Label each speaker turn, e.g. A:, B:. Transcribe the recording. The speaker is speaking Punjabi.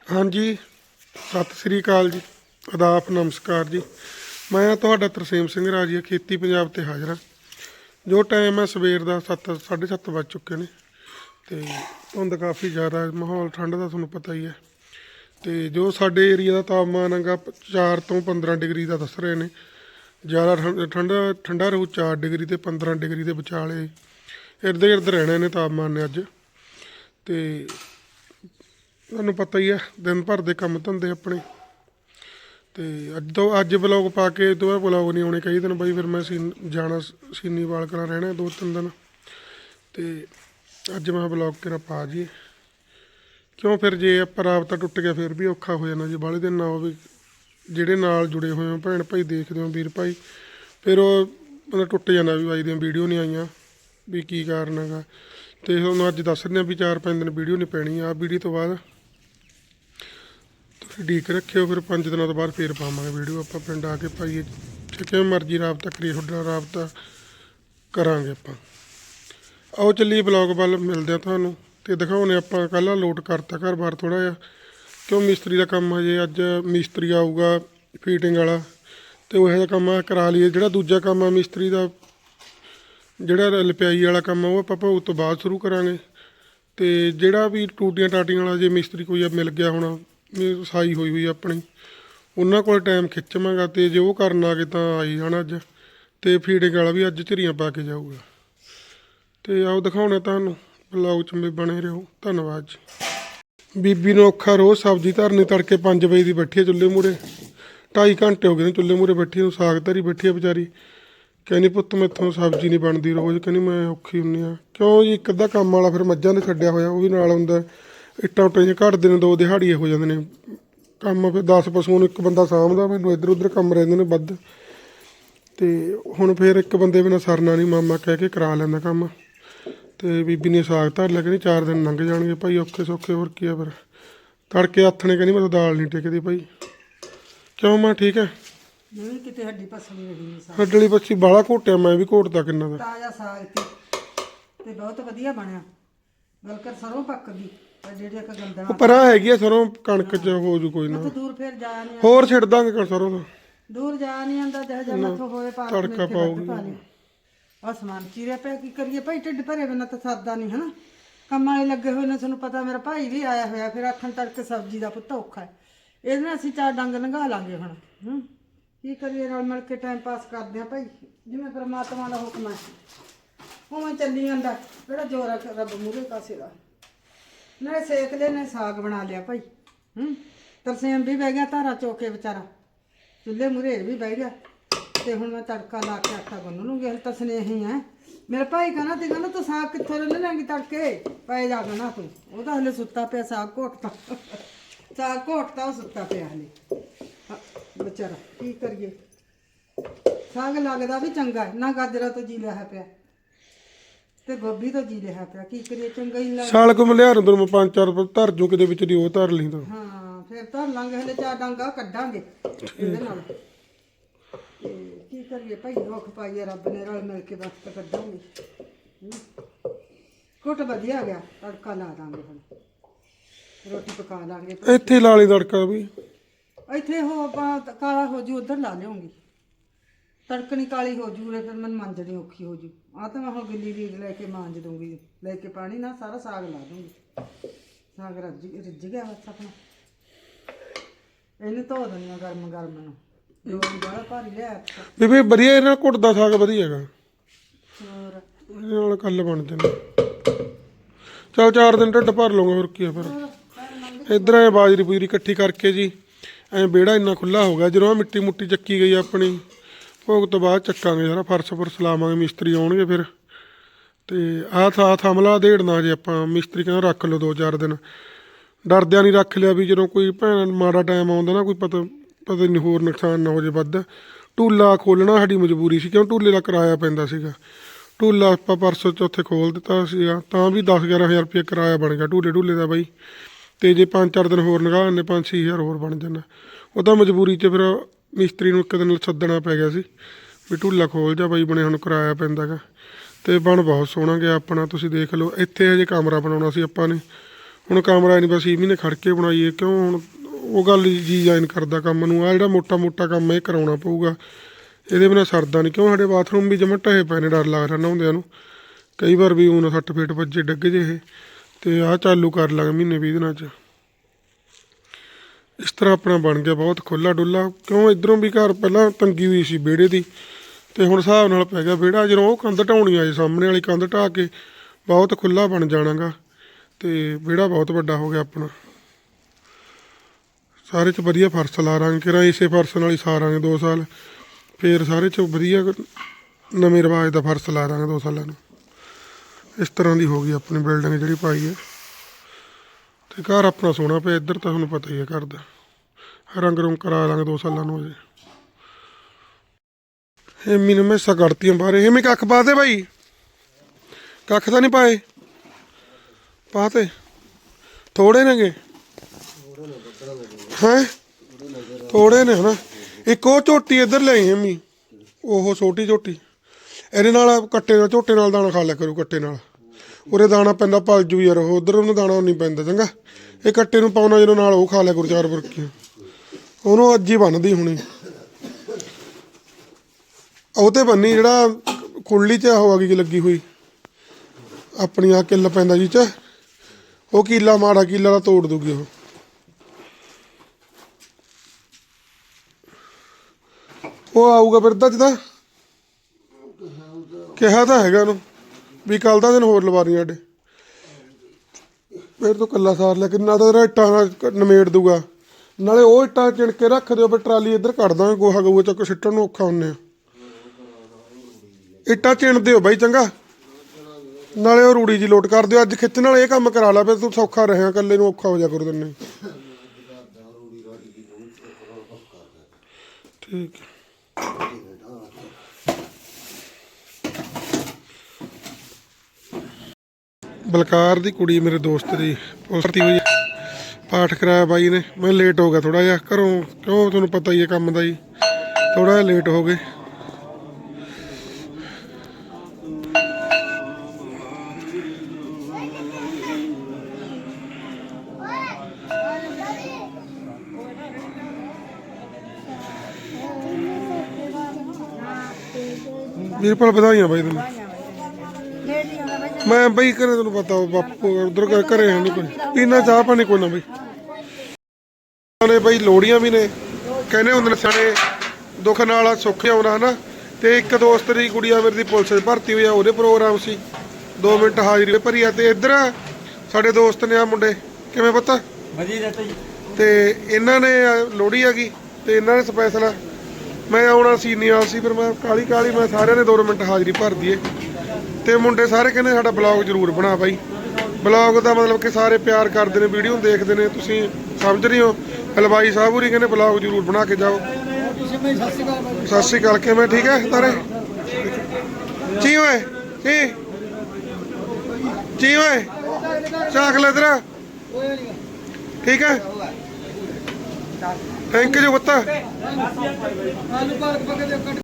A: ਹਾਂਜੀ, ਸਤਿ ਸ੍ਰੀ ਅਕਾਲ ਜੀ, ਆਦਾਬ, ਨਮਸਕਾਰ ਜੀ। ਮੈਂ ਤੁਹਾਡਾ ਤਰਸੇਮ ਸਿੰਘ ਰਾਜੀਆ ਖੇਤੀ ਪੰਜਾਬ ਤੇ ਹਾਜ਼ਰ ਹਾਂ। ਜੋ ਟਾਈਮ ਹੈ ਸਵੇਰ ਦਾ 7 7:30 ਵੱਜ ਚੁੱਕੇ ਨੇ ਤੇ ਧੁੰਦ ਕਾਫੀ ਜ਼ਿਆਦਾ ਮਾਹੌਲ ਠੰਡ ਦਾ ਤੁਹਾਨੂੰ ਪਤਾ ਹੀ ਹੈ। ਤੇ ਜੋ ਸਾਡੇ ਏਰੀਆ ਦਾ ਤਾਪਮਾਨ ਹੈਗਾ 4 ਤੋਂ 15 ਡਿਗਰੀ ਦਾ ਦੱਸ ਰਹੇ ਨੇ। ਜ਼ਿਆਦਾ ਠੰ- ਠੰਡਾ ਠੰਡਾ ਰਹੂ 4 ਡਿਗਰੀ ਤੇ 15 ਡਿਗਰੀ ਦੇ ਵਿਚਾਲੇ। ਇਰਦ ਗਿਰਦ ਰਹਿਣੇ ਨੇ ਤਾਪਮਾਨ ਨੇ ਅੱਜ। ਤੇ ਤੁਹਾਨੂੰ ਪਤਾ ਹੀ ਹੈ ਦਿਨ ਭਰ ਦੇ ਕੰਮ ਧੰਦੇ ਆਪਣੇ। ਤੇ ਅੱਜ ਤੋਂ, ਅੱਜ ਵਲੌਗ ਪਾ ਕੇ ਦੁਬਾਰਾ ਵਲੌਗ ਨਹੀਂ ਆਉਣੇ ਕਈ ਦਿਨ। ਬਾਈ, ਫਿਰ ਮੈਂ ਸੀਨ, ਜਾਣਾ ਸ- ਸੀਨੀਵਾਲ ਕਰਾਂ ਰਹਿਣਾ ਦੋ ਤਿੰਨ ਦਿਨ। ਤੇ ਅੱਜ ਮੈਂ ਵਲੌਗ ਕਿਰਾ ਪਾ ਜੀ ਕਿਉਂ ਫਿਰ ਜੇ ਆਪਾਂ ਰਾਬਤਾ ਟੁੱਟ ਗਿਆ, ਫਿਰ ਵੀ ਔਖਾ ਹੋ ਜਾਣਾ ਜੇ। ਬਾਹਲੇ ਦਿਨ ਨਾ ਹੋਵੇ, ਜਿਹੜੇ ਨਾਲ ਜੁੜੇ ਹੋਏ ਹੋ, ਭੈਣ ਭਾਈ ਦੇਖਦੇ ਹੋ, ਵੀਰ ਭਾਈ। ਫਿਰ ਉਹ ਮਤਲਬ ਟੁੱਟ ਜਾਂਦਾ ਵੀ ਬਾਈ ਦੀਆਂ ਵੀਡੀਓ ਨਹੀਂ ਆਈਆਂ, ਵੀ ਕੀ ਕਾਰਨ ਹੈਗਾ। ਤੇ ਤੁਹਾਨੂੰ ਅੱਜ ਦੱਸ ਰਹੇ ਹਾਂ ਵੀ ਚਾਰ ਪੰਜ ਦਿਨ ਵੀਡੀਓ ਨਹੀਂ ਪੈਣੀ। ਆ ਵੀਡੀਓ ਤੋਂ ਬਾਅਦ ਢੀਕ ਰੱਖਿਓ, ਫਿਰ ਪੰਜ ਦਿਨਾਂ ਤੋਂ ਬਾਅਦ ਫੇਰ ਪਾਵਾਂਗੇ ਵੀਡੀਓ ਆਪਾਂ ਪਿੰਡ ਆ ਕੇ ਪਾਈਏ ਜਿਵੇਂ ਮਰਜ਼ੀ ਰਾਬਤਾ ਕਰੀਏ, ਤੁਹਾਡਾ ਰਾਬਤਾ ਕਰਾਂਗੇ ਆਪਾਂ। ਆਓ ਚੱਲੀਏ ਬਲੌਗ ਵੱਲ, ਮਿਲਦੇ ਆ ਤੁਹਾਨੂੰ। ਤੇ ਦਿਖਾਉਣੇ ਆਪਾਂ, ਕੱਲ੍ਹ ਲੋਟ ਕਰਤਾ ਘਰ-ਬਾਰ ਥੋੜਾ ਜਿਹਾ। ਕਿਉਂ ਮਿਸਤਰੀ ਦਾ ਕੰਮ ਹਜੇ, ਅੱਜ ਮਿਸਤਰੀ ਆਊਗਾ ਫੀਟਿੰਗ ਵਾਲਾ। ਤੇ ਉਹ ਜਿਹਾ ਕੰਮ ਆ, ਕਰਾ ਲਈਏ। ਜਿਹੜਾ ਦੂਜਾ ਕੰਮ ਆ, ਮਿਸਤਰੀ ਦਾ ਜਿਹੜਾ ਲਪਿਆਈ ਵਾਲਾ ਕੰਮ ਆ, ਉਹ ਆਪਾਂ ਭੋਗ ਤੋਂ ਬਾਅਦ ਸ਼ੁਰੂ ਕਰਾਂਗੇ। ਤੇ ਜਿਹੜਾ ਵੀ ਟੂਟੀਆਂ ਟਾਟੀਆਂ ਵਾਲਾ, ਜੇ ਮਿਸਤਰੀ ਕੋਈ ਮਿਲ ਗਿਆ ਹੋਣਾ ਸਾਈ ਹੋਈ ਹੋਈ ਆਪਣੀ। ਉਹਨਾਂ ਕੋਲ ਟਾਈਮ ਖਿੱਚਵਾਂਗਾ ਤੇ ਜੇ ਉਹ ਕਰਨ ਆ ਗਏ ਤਾਂ ਆਈ ਜਾਣਾ ਅੱਜ। ਤੇ ਫੀਡਿੰਗ ਵਾਲਾ ਵੀ ਅੱਜ ਝਰੀਆਂ ਪਾ ਕੇ ਜਾਊਗਾ। ਤੇ ਆਓ ਦਿਖਾਉਣਾ ਤੁਹਾਨੂੰ। ਬਲੌਗ ਚ ਵੀ ਬਣੇ ਰਹੋ। ਧੰਨਵਾਦ ਜੀ। ਬੀਬੀ ਨੂੰ ਔਖਾ ਰੋਜ਼ ਸਬਜ਼ੀ ਧਰਨੀ ਤੜਕੇ 5 ਵਜੇ ਦੀ ਬੈਠੀ ਹੈ ਚੁੱਲ੍ਹੇ ਮੂਰੇ 2.5 ਘੰਟੇ ਹੋ ਗਏ ਨੇ ਚੁੱਲ੍ਹੇ ਮੂਰੇ ਬੈਠੀ ਨੂੰ, ਸਾਗ ਧਰੀ ਬੈਠੀ ਹੈ ਵਿਚਾਰੀ। ਕਹਿੰਦੀ, ਪੁੱਤ, ਮੈਥੋਂ ਸਬਜ਼ੀ ਨਹੀਂ ਬਣਦੀ ਰੋਜ਼। ਕਹਿੰਦੀ, ਮੈਂ ਔਖੀ ਹੁੰਨੀ ਆ। ਕਿਉਂ ਜੀ? ਇੱਕ ਅੱਧਾ ਕੰਮ ਵਾਲਾ ਫਿਰ ਮੱਝਾਂ ਦੇ ਛੱਡਿਆ ਹੋਇਆ, ਉਹ ਵੀ ਨਾਲ ਹੁੰਦਾ ਇੱਟਾਂ ਉੱਟਾਂ ਜਿਹੀਆਂ ਘੱਟਦੇ ਨੇ ਦੋ ਦਿਹਾੜੀਏ ਹੋ ਜਾਂਦੇ ਨੇ। ਕੰਮ ਫਿਰ 10 ਪਸ਼ੂਆਂ ਨੂੰ ਇੱਕ ਬੰਦਾ ਸਾਂਭਦਾ ਮੈਨੂੰ ਇੱਧਰ ਉੱਧਰ ਕੰਮ ਰਹਿੰਦੇ ਨੇ ਵੱਧ। ਤੇ ਹੁਣ ਫਿਰ ਇੱਕ ਬੰਦੇ ਬਿਨਾਂ ਸਰਨਾ ਨਹੀਂ ਮਾਮਾ ਕਹਿ ਕੇ ਕਰਾ ਲੈਂਦਾ ਕੰਮ। ਤੇ ਬੀਬੀ ਨੇ ਸਾਗ ਧਰ ਲਿਆ ਕਹਿੰਦੀ ਚਾਰ ਦਿਨ ਲੰਘ ਜਾਣਗੇ ਭਾਈ ਔਖੇ ਸੌਖੇ ਹੋਰ ਕੀ ਆ ਫਿਰ। ਤੜਕੇ ਹੱਥ ਨੇ ਕਹਿੰਦੀ ਮੈਂ ਤਾਂ ਦਾਲ ਨਹੀਂ ਟਿਕਦੀ ਭਾਈ। ਕਿਉਂ ਮੈਂ ਠੀਕ ਹੈ?
B: ਨਹੀਂ ਕਿਤੇ ਹੱਡੀ ਪਸਲੀ ਰਹੀ ਨਹੀਂ ਸਾਗ।
A: ਹੱਡਲੀ ਬੱਚੀ ਬਾਲਾ ਘੋਟਿਆ ਮੈਂ ਵੀ ਘੋਟਦਾ ਕਿੰਨਾ ਦਾ।
B: ਤਾਜ਼ਾ ਸਾਗ ਤੇ ਤੇ ਬਹੁਤ ਵਧੀਆ ਬਣਿਆ। ਬਲਕਰ ਸਰੋਂ ਪੱਕ ਗਈ ਤੇ ਜਿਹੜੇ ਕ ਗੰਦਣਾ
A: ਉਹ ਪਰਾਂ ਹੈਗੀ ਆ ਸਰੋਂ ਕਣਕ ਚ ਹੋ। ਜੂ ਕੋਈ ਨਾ।
B: ਉੱਥੇ ਦੂਰ ਫਿਰ ਜਾ ਨਹੀਂ
A: ਹੋਰ ਛਿੜ ਦਾਂਗੇ ਕਣ ਸਰੋਂ ਦਾ।
B: ਦੂਰ ਜਾ ਨਹੀਂ ਆਂਦਾ ਜਿਹੋ ਜਿਹਾ ਮੱਥੋਂ ਹੋਵੇ ਪਾਲਕ
A: ਤੜਕਾ
B: ਮੇਥੇ ਵੱਧ
A: ਪਾਊਗੀ।
B: ਪਾ ਲਿਆ। ਅਸਮਾਨ ਚੀਰਿਆ ਪਿਆ ਕੀ ਕਰੀਏ? ਭਾਈ ਢਿੱਡ ਭਰੇ ਬਿਨਾਂ ਤਾਂ ਸਰਦਾ ਨਹੀਂ ਹਨਾ? ਕੰਮ ਵਾਲੇ ਲੱਗੇ ਹੋਏ ਨੇ ਤੁਹਾਨੂੰ ਪਤਾ ਮੇਰਾ ਭਾਈ ਵੀ ਆਇਆ ਹੋਇਆ ਫਿਰ ਆਖਣ ਤੜਕੇ ਸਬਜ਼ੀ ਦਾ ਪੁੱਤ ਔਖਾ ਹੈ। ਇਹਦੇ ਨਾਲ ਅਸੀਂ ਚਾਰ ਡੰਗ ਲੰਘਾ ਲਾਂਗੇ ਹੁਣ ਹੂੰ? ਕੀ ਕਰੀਏ ਨਾਲ ਮਿਲ ਕੇ ਟਾਈਮ ਪਾਸ ਕਰਦੇ ਆ ਭਾਈ। ਜਿਵੇਂ ਪ੍ਰਮਾਤਮਾ ਦਾ ਹੁਕਮ ਹੈ। ਉਵੇਂ ਚੱਲੀ ਜਾਂਦਾ। ਕਿਹੜਾ ਜੋਰ ਆ ਰੱਬ ਮੂਰੇ ਪਾਸੇ ਦਾ ਨਾਲੇ ਸੇਕਦੇ ਨੇ ਸਾਗ ਬਣਾ ਲਿਆ ਭਾਈ। ਹੂੰ? ਤਰਸੇਮ ਵੀ ਬਹਿ ਗਿਆ ਧਾਰਾ ਚੋਕੇ ਵਿਚਾਰਾ। ਚੁੱਲ੍ਹੇ ਮੂਰੇ ਵੀ ਬਹਿ ਗਿਆ। ਤੇ ਹੁਣ ਮੈਂ ਤੜਕਾ ਲਾ ਕੇ ਆਟਾ ਗੁੰਨ ਲੂੰਗੀ, ਹਲ ਤਾਂ ਸਨੇਹੀ ਹੈ ਮੇਰਾ ਭਾਈ ਕਹਿੰਦਾ ਤੇ ਕਹਿੰਦਾ ਤੂੰ ਸਾਗ ਕਿੱਥੋਂ ਲੈ ਲੈਂਗੀ ਤੜਕੇ? ਪੈ ਜਾ ਨਾ ਤੂੰ। ਉਹ ਤਾਂ ਹਲੇ ਸੁੱਤਾ ਪਿਆ ਸਾਗ ਘੋਟਦਾ ਸਾਗ ਘੋਟਦਾ ਉਹ ਸੁੱਤਾ ਪਿਆ ਹਲੇ। ਵਿਚਾਰਾ, ਕੀ ਕਰੀਏ? ਸਾਗ ਲੱਗਦਾ ਵੀ ਚੰਗਾ ਨਾ ਗਾਜਰਾ ਤੋਂ ਜੀ ਲਿਆ ਪਿਆ। ਤੇ ਗੋਭੀ ਤੋਂ ਜੀ ਲਿਆ ਪਿਆ ਕੀ ਕਰੀਏ ਚੰਗਾ ਹੀ ਲੱਗ
A: ਸਾਲ ਕੁ ਮਲਿਆਰ ਅੰਦਰ ਮੈਂ ਪੰਜ ਚਾਰ ਧਰ ਜੂ ਕਿਤੇ ਵਿੱਚ ਦੀ ਉਹ ਧਰ ਲਈ ਤਾਂ।
B: ਹਾਂ ਫਿਰ ਤਾਂ ਲਾਂਗੇ ਹਲੇ ਚਾਰ ਡਾਂਗਾ ਕੱਢਾਂਗੇ ਇਹਦੇ ਨਾਲ। ਤੇ ਕੀ ਕਰੀਏ ਭਾਈ ਦੁੱਖ ਪਾਈਏ ਰੱਬ ਨੇ ਰਲ ਮਿਲ ਕੇ ਬਸ ਤਾਂ ਕੱਢਾਂਗੇ। ਹਮ। ਕੁੱਟ ਵਧੀਆ ਗਿਆ ਤੜਕਾ ਲਾ ਦਾਂਗੇ ਹੁਣ। ਰੋਟੀ ਪਕਾ ਲਾਂਗੇ।
A: ਇੱਥੇ ਲਾ ਲਈ ਤੜਕਾ ਵੀ।
B: ਇੱਥੇ ਹੋ ਆਪਾਂ ਕਾਲਾ ਹੋ ਜੂ ਉਧਰ ਲਾ ਲਿਆਉਂਗੀ। ਤੜਕਣੀ ਕਾਲੀ ਹੋ ਜੂ ਫਿਰ ਮੈਨੂੰ ਮਾਂਜਣੀ ਔਖੀ ਹੋ ਜੂ। ਆ ਤਾਂ ਮੈਂ ਹੁਣ ਗਿੱਲੀ ਰੀਡ ਲੈ ਕੇ ਮਾਂਜ ਦੂੰਗੀ ਲੈ ਕੇ ਪਾਣੀ ਨਾਲ ਸਾਰਾ ਸਾਗ ਲਾ ਦੂੰਗੀ ਸਾਗ ਰੱਜ ਰਿੱਝ ਗਿਆ ਬਸ ਆਪਣਾ। ਇਹਨੂੰ ਧੋ ਦਿੰਦੀ ਆ ਗਰਮ ਗਰਮ ਨੂੰ। ਜੋ ਬੜਾ ਭਾਰੀ ਲਿਆ।
A: ਬੀਬੀ ਵਧੀਆ ਇਹਨਾਂ ਘੁੱਟਦਾ ਸਾਗ ਵਧੀਆ ਹੈਗਾ।
B: ਹੋਰ?
A: ਇਹਦੇ ਨਾਲ ਕੱਲ ਬਣ ਜਾਂਦੇ ਚਲ ਚਾਰ ਦਿਨ ਢਿੱਡ ਭਰ ਲਵਾਂਗੇ ਹੋਰ ਕੀ ਆ ਫਿਰ। ਇਧਰ ਐ ਬਾਜਰੀ ਬੂਜਰੀ ਇਕੱਠੀ ਕਰਕੇ ਜੀ। ਐ ਵਿਹੜਾ ਇੰਨਾ ਖੁੱਲਾ ਹੋ ਗਿਆ ਜਦੋਂ ਮਿੱਟੀ ਮੁੱਟੀ ਚੱਕੀ ਗਈ ਆਪਣੀ। ਭੋਗ ਤੋਂ ਬਾਅਦ ਚੱਕਾਂਗੇ ਸਾਰਾ, ਫਰਸ਼ ਫੁਰਸ਼ ਲਾਵਾਂਗੇ, ਮਿਸਤਰੀ ਆਉਣਗੇ ਫਿਰ। ਤੇ ਆਹ ਥਾ ਥਮਲਾ ਦੇੜਨਾ ਜੇ ਆਪਾਂ, ਮਿਸਤਰੀ ਕਹਿੰਦਾ ਰੱਖ ਲਓ ਦੋ ਚਾਰ ਦਿਨ। ਡਰਦਿਆਂ ਨਹੀਂ ਰੱਖ ਲਿਆ ਵੀ ਜਦੋਂ ਕੋਈ ਭੈਣ ਮਾੜਾ ਟਾਈਮ ਆਉਂਦਾ ਨਾ, ਕੋਈ ਪਤਾ ਪਤਾ ਨਹੀਂ ਹੋਰ ਨੁਕਸਾਨ ਨਾ ਹੋ ਜੇ ਵੱਧ। ਟੂਲਾ ਖੋਲਣਾ ਸਾਡੀ ਮਜਬੂਰੀ ਸੀ, ਕਿਉਂ ਟੂਲੇ ਦਾ ਕਿਰਾਇਆ ਪੈਂਦਾ ਸੀਗਾ। ਟੂਲਾ ਆਪਾਂ ਪਰਸੋਂ ਚੌਥੇ ਖੋਲ ਦਿੱਤਾ ਸੀਗਾ, ਤਾਂ ਵੀ 10 11000 ਰੁਪਏ ਕਿਰਾਇਆ ਬਣ ਗਿਆ ਟੂਲੇ ਟੂਲੇ ਦਾ ਬਾਈ। ਤੇ ਜੇ 5-4 ਦਿਨ ਹੋਰ ਲਗਾ ਲੈਂਦੇ 5-6000 ਹੋਰ ਬਣ ਜਾਂਦਾ। ਉਹ ਤਾਂ ਮਜਬੂਰੀ 'ਚ ਫਿਰ ਮਿਸਤਰੀ ਨੂੰ ਇੱਕ ਦਿਨ ਸੱਦਣਾ ਪੈ ਗਿਆ ਸੀ ਵੀ ਢੁੱਲਾ ਖੋਲ ਜਾ ਬਾਈ ਬਣੇ ਹੁਣ ਕਿਰਾਇਆ ਪੈਂਦਾਗਾ ਤੇ ਬਣ ਬਹੁਤ ਸੋਹਣਾ ਗਿਆ ਆਪਣਾ, ਤੁਸੀਂ ਦੇਖ ਲਓ, ਇੱਥੇ ਹਜੇ ਕਮਰਾ ਬਣਾਉਣਾ ਸੀ ਆਪਾਂ ਨੇ। ਹੁਣ ਕਮਰਾ ਨਹੀਂ, ਬਸ ਇਹ ਮਹੀਨੇ ਖੜ ਕੇ ਬਣਾਈਏ, ਕਿਉਂ ਹੁਣ ਉਹ ਗੱਲ ਜੀ ਜਾਇਨ ਕਰਦਾ ਕੰਮ ਨੂੰ ਆ ਜਿਹੜਾ ਮੋਟਾ ਮੋਟਾ ਕੰਮ ਇਹ ਕਰਾਉਣਾ ਪਊਗਾ, ਇਹਦੇ ਬਿਨਾ ਸਰਦਾ ਨਹੀਂ। ਕਿਉਂ ਸਾਡੇ ਬਾਥਰੂਮ ਵੀ ਜਮਾ ਢਹੇ ਪਏ ਨੇ, ਡਰ ਲੱਗਦਾ ਨਹਾਉਂਦਿਆਂ ਨੂੰ। ਕਈ ਵਾਰ ਵੀ ਉਹਨਾਂ ਸੱਟ ਫੇਟ ਵੱਜੇ ਡਿੱਗ ਜੇ ਇਹ, ਤੇ ਆ ਚਾਲੂ ਕਰ ਲਾਂਗੇ ਮਹੀਨੇ 20 ਦਿਨਾਂ ਚ। ਇਸ ਤਰ੍ਹਾਂ ਆਪਣਾ ਬਣ ਗਿਆ ਬਹੁਤ ਖੁੱਲਾ ਡੁੱਲਾ ਕਿਉਂ ਇਧਰੋਂ ਵੀ ਘਰ ਪਹਿਲਾਂ ਤੰਗੀ ਹੋਈ ਸੀ ਵਿਹੜੇ ਦੀ ਤੇ ਹੁਣ ਹਿਸਾਬ ਨਾਲ ਪੈ ਗਿਆ ਵਿਹੜਾ, ਜਦੋਂ ਉਹ ਕੰਧ ਢਾਉਣੀ ਆ ਜੇ ਸਾਹਮਣੇ ਵਾਲੀ ਕੰਧ ਢਾ ਕੇ ਬਹੁਤ ਖੁੱਲਾ ਬਣ ਜਾਣਾਗਾ ਤੇ ਵਿਹੜਾ ਬਹੁਤ ਵੱਡਾ ਹੋ ਗਿਆ ਆਪਣਾ। ਸਾਰੇ ਚ ਵਧੀਆ ਫਰਸ਼ ਲਾ ਰਾਂਗੇ, ਕਿਰਾ ਇਸੇ ਫਰਸ਼ ਨਾਲ ਹੀ ਸਾਰਾਂਗੇ 2 ਸਾਲ, ਫੇਰ ਸਾਰੇ ਚ ਵਧੀਆ ਨਵੇਂ ਰਿਵਾਜ ਦਾ ਫਰਸ਼ ਲਾ ਰਾਂਗੇ 2 ਸਾਲਾਂ ਨੂੰ। ਇਸ ਤਰ੍ਹਾਂ ਦੀ ਹੋ ਗਈ ਆਪਣੀ ਬਿਲਡਿੰਗ ਜਿਹੜੀ ਪਾਈ ਹੈ। ਤੇ ਘਰ ਆਪਣਾ ਸੋਹਣਾ ਪਿਆ, ਇੱਧਰ ਤਾਂ ਤੁਹਾਨੂੰ ਪਤਾ ਹੀ ਹੈ ਘਰ ਦਾ। ਰੰਗ ਰੁੰਗ ਕਰਾ ਲਾਂਗੇ 2 ਸਾਲਾਂ ਨੂੰ ਅਜੇ ਏਮੀ ਨੇ ਮੈਸਾਂ ਕੱਢਤੀਆਂ ਬਾਹਰ ਏਮੀ ਕੱਖ ਪਾ ਦੇ ਭਾਈ ਕੱਖ ਤਾਂ ਨਹੀਂ ਪਾਏ? ਪਾ ਤੇ ਥੋੜੇ ਨੇਗੇ? ਹੈ? ਥੋੜੇ ਨੇ ਹਨਾ। ਇੱਕ ਉਹ ਝੋਟੀ ਇੱਧਰ ਲੈ ਏਮੀ ਉਹ ਛੋਟੀ ਝੋਟੀ। ਇਹਦੇ ਨਾਲ ਕੱਟੇ ਨਾਲ, ਝੋਟੇ ਨਾਲ ਦਾਣਾ ਖਾ ਲਿਆ ਕਰੂ, ਕੱਟੇ ਨਾਲ। ਉਰੇ ਦਾਣਾ ਪੈਂਦਾ, ਪਲ ਜੂ ਯਾਰ ਉਹ, ਉਧਰ ਉਹਨੂੰ ਦਾਣਾ ਨਹੀਂ ਪੈਂਦਾ, ਚੰਗਾ। ਇਹ ਕੱਟੇ ਨੂੰ ਪਾਉਣਾ, ਜਦੋਂ ਨਾਲ ਉਹ ਖਾ ਲਿਆ ਕਰੂ ਬੁਰਕੀਆਂ। ਉਹਨੂੰ ਅੱਜ ਹੀ ਬੰਨਦੀ ਹੁਣੀ। ਉਹ ਤੇ ਬੰਨੀ, ਜਿਹੜਾ ਕੁੰਡਲੀ 'ਚ ਹਵਾ ਕੀ ਲੱਗੀ ਹੋਈ। ਆਪਣੀ ਆ ਕਿੱਲ ਪੈਂਦਾ ਜੀ 'ਚ। ਉਹ ਕੀਲਾ ਮਾੜਾ ਕੀਲਾ ਦਾ ਤੋੜ ਦੂਗੀ ਉਹ। ਉਹ ਆਊਗਾ ਫਿਰ ਤਾਂ ਕਿਹਾ ਤਾਂ ਹੈਗਾ ਉਹਨੂੰ। ਵੀ ਕੱਲ ਦਾ ਦਿਨ ਹੋਰ ਲਵਾਰੀ ਸਾਡੇ। ਫਿਰ ਤੋਂ ਕੱਲਾ ਸਾਰ ਲਿਆ ਕਿੰਨਾ ਤਾਂ ਇੱਟਾਂ ਨਾਲ ਕ- ਨਿਮੇੜ ਦੂਗਾ ਨਾਲੇ ਉਹ ਇੱਟਾਂ ਚਿਣ ਕੇ ਰੱਖ ਦਿਓ ਫਿਰ ਟਰਾਲੀ ਇੱਧਰ ਕੱਢ ਦਾਂਗੇ ਗੋਹਾ ਗਊਆ ਚੱਕ ਸਿੱਟਣ ਨੂੰ ਔਖਾ ਹੁੰਨੇ ਆ। ਇੱਟਾਂ ਚਿਣ ਦਿਓ ਬਾਈ ਚੰਗਾ। ਨਾਲੇ ਉਹ ਰੂੜੀ ਜੀ ਲੋਟ ਕਰ ਦਿਓ ਅੱਜ ਖਿੱਚ ਨਾਲ ਇਹ ਕੰਮ ਕਰਾ ਲਾ ਫਿਰ ਤੂੰ ਸੌਖਾ ਰਹਿਆ ਇਕੱਲੇ ਨੂੰ ਔਖਾ ਹੋ ਜਾ ਕਰੂ ਤੈਨੂੰ ਠੀਕ ਹੈ। ਬਲਕਾਰ ਦੀ ਕੁੜੀ ਮੇਰੇ ਦੋਸਤ ਦੀ, ਪੁਲਿਸ ਹੋਈ ਪਾਠ ਕਰਾਇਆ ਬਾਈ ਨੇ। ਮੈਂ ਲੇਟ ਹੋ ਗਿਆ ਥੋੜਾ ਜਿਹਾ। ਘਰੋਂ ਕਿਉਂ ਤੁਹਾਨੂੰ ਪਤਾ ਹੀ ਹੈ ਕੰਮ ਦਾ ਜੀ ਥੋੜਾ ਜਿਹਾ ਲੇਟ ਹੋ ਗਏ। ਵੀਰਪਾਲ ਵਧਾਈਆਂ ਬਾਈ ਤੁਹਾਨੂੰ ਮੈਂ ਬਈ ਕਰੇ ਤੈਨੂੰ ਪਤਾ ਉਹ ਬਾਪੂ ਉਧਰ ਘਰੇ ਨਹੀਂ ਕੋਈ। ਪੀਣਾ ਚਾਹ ਪਾਣੀ ਕੋਈ ਨਾ ਬਈ। ਨੇ ਬਈ ਲੋੜੀਆਂ ਵੀ ਨੇ। ਕਹਿੰਦੇ ਹੁੰਦੇ ਨੇ ਸਾਡੇ ਦੁੱਖ ਨਾਲ ਸੁੱਖ ਆਉਣਾ ਹਨਾ? ਤੇ ਇੱਕ ਦੋਸਤ ਦੀ ਗੁੜੀਆ ਮੇਰੇ ਦੀ ਪੁਲਿਸ 'ਚ ਭਰਤੀ ਹੋਈ ਆ ਉਹਦੇ ਪ੍ਰੋਗਰਾਮ ਸੀ। 2 ਮਿੰਟ ਹਾਜ਼ਰੀ ਭਰੀ ਆ ਤੇ ਇੱਧਰ ਸਾਡੇ ਦੋਸਤ ਨੇ ਆ ਮੁੰਡੇ। ਕਿਵੇਂ ਪਤਾ?
C: ਵਧੀਆ ਜੱਟ ਜੀ।
A: ਤੇ ਇਹਨਾਂ ਨੇ ਲੋੜੀ ਹੈਗੀ ਤੇ ਇਹਨਾਂ ਨੇ ਸਪੈਸ਼ਲ ਮੈਂ ਆਉਣਾ ਸੀ ਨਹੀਂ ਆਉਣਾ ਸੀ ਫਿਰ ਮੈਂ ਕਾਲੀ ਕਾਲੀ ਮੈਂ ਸਾਰਿਆਂ ਨੇ 2 ਮਿੰਟ ਹਾਜ਼ਰੀ ਭਰ ਦਈਏ। ਤੇ ਮੁੰਡੇ ਸਾਰੇ ਕਹਿੰਦੇ ਸਾਡਾ ਬਲੌਗ ਜ਼ਰੂਰ ਬਣਾ ਬਾਈ। ਬਲੌਗ ਦਾ ਮਤਲਬ ਕਿ ਸਾਰੇ ਪਿਆਰ ਕਰਦੇ ਨੇ, ਵੀਡੀਓ ਦੇਖਦੇ ਨੇ, ਤੁਸੀਂ ਸਮਝ ਰਹੇ ਹੋ? ਹਲਵਾਈ ਸਾਹਿਬ ਹੋਰੀ ਕਹਿੰਦੇ ਬਲੌਗ ਜ਼ਰੂਰ ਬਣਾ ਕੇ ਜਾਓ। ਸਤਿ ਸ਼੍ਰੀ ਅਕਾਲ, ਕਿਵੇਂ, ਠੀਕ ਹੈ ਤਾਰੇ ਜੀ ਓਏ, ਜੀ। ਜੀ ਓਏ ਚਾਖ ਲੈ ਤੇਰਾ ਠੀਕ ਹੈ? Thank you ਬੱਤਾ